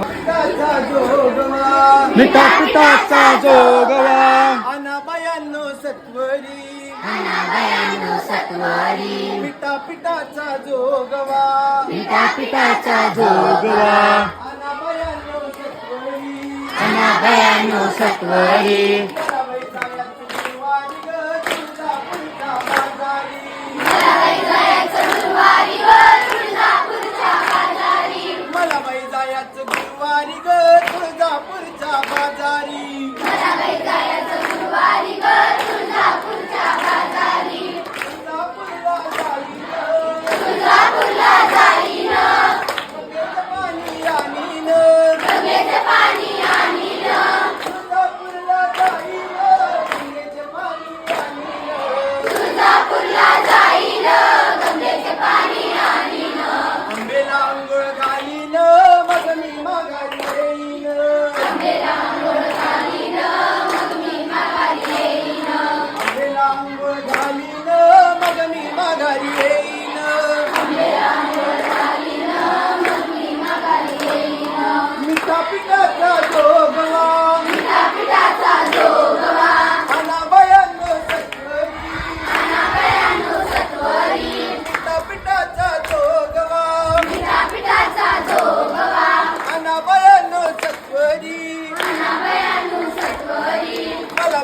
पिठाचा जोगवा. मिठा पिठाचा जोगवा अनाबायांनो सत्वरी. सत्वारी पिठा पिठाचा जोगवा. पिता पिताचा जो जोगवा. अनाबायांनो सत्वरी. अनाभयानो सत्वरी.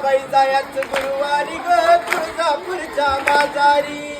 बाई जायचं गुरुवारी ग तुळजापूरच्या बाजारी.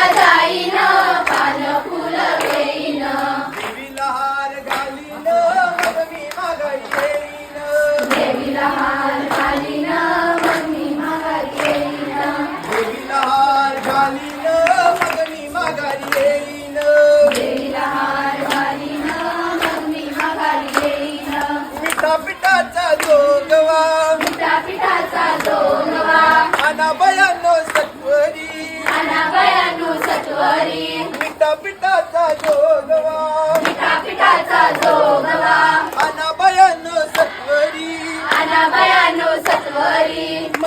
मिठा पिठाचा जोगवा. मिठा पिठाचा जोगवा.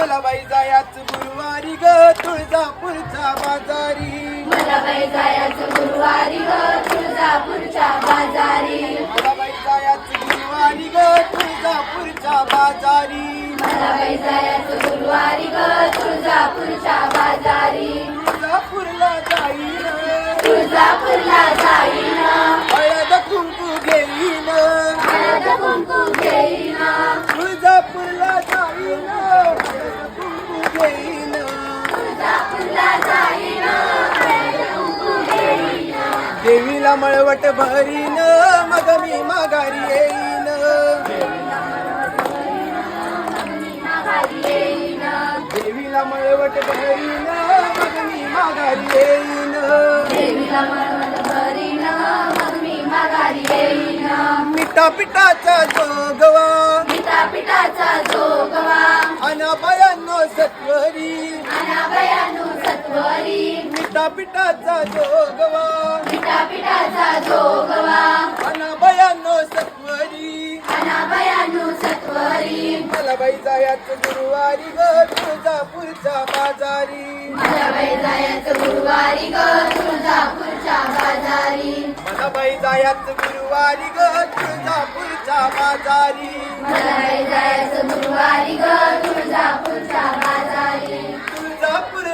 मला बाई जायाच गुरुवारी ग तुळजापूरच्या बाजारी. मला बाई जायचं गुरुवारी ग तुळजापूरच्या बाजारी. मला बाई जायाच गुरुवारी ग तुळजापूरच्या बाजारी. मला बाई जायचं गुरुवारी ग तुळजापूरच्या बाजारी. तुळजापूरला जाईन. तुळजापूरला जाईन. हळद कुंकू घेईन. हळद कुंकू घेईन. तुळजापूरला देवीला मळवट भरीन मग मी माघारी येईन. देवीला मळवट भरीन मग मी माघारी येईन. मिठा पिठाचा जोगवा पिता पिठाचा जोगवा. अनाभयानो सत्वरी. सत्वरी. पिठाचा जोगवा पिठाचा जोगवा अनाभयानो सत्वरी. अनाभयानु सत्वरी. मला बाई जायाच गुरुवारी ग तुळजापूरच्या बाजारी. मला बाई जायचं गुरुवारी ग तुळजापूरच्या बाजारी. मला बाई जायाच गुरुवारी ग तुळजापूरच्या बाजारी. मला बाई जायचं गुरुवारी ग तुळजापूरच्या बाजारी. तुळजापूरला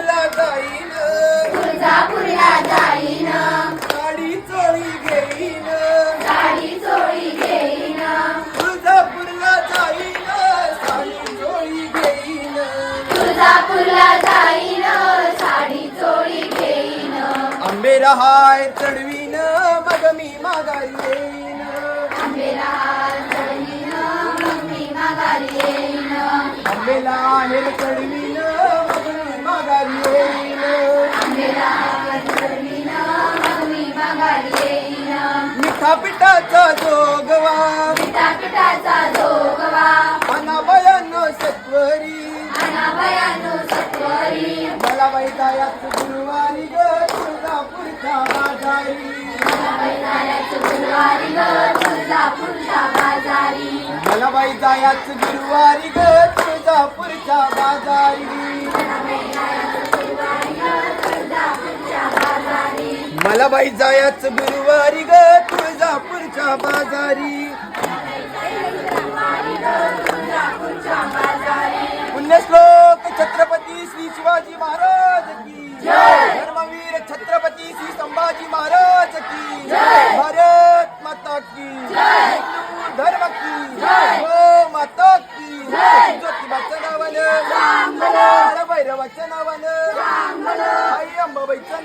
तुळजापूरला जाईन साडी चोळी घेईन. आंबेरा हाय चढवीन मग मी माघारी येईन. आंबेला चढवीन मग मी माघारी येईन. आंबेला आहेर चढवीन मग मी माघारी येईन. आंबेला चढवीन मग मी माघारी येईन. मिठा विद्यापीठाचा जोगवा. विद्यापीठाचा जोगवा. अनाभयानो सत्वरी. सत्वरी. मला गुरुवारी ग बाजारी. गुरुवारी ग बाजारी. मला वैदायात गुरुवारी ग तुळजापूरच्या बाजारी. मला बाई जायाच गुरुवारी ग तुळजापूरच्या बाजारी. शिवाजी महाराज की धर्मवीर छत्रपती श्री संभाजी महाराज की भारत माता की हिंदू धर्म की गो माता की ज्योतिबाचं नावानं भैरवाच्या नावानं आई अंबाबाईच्या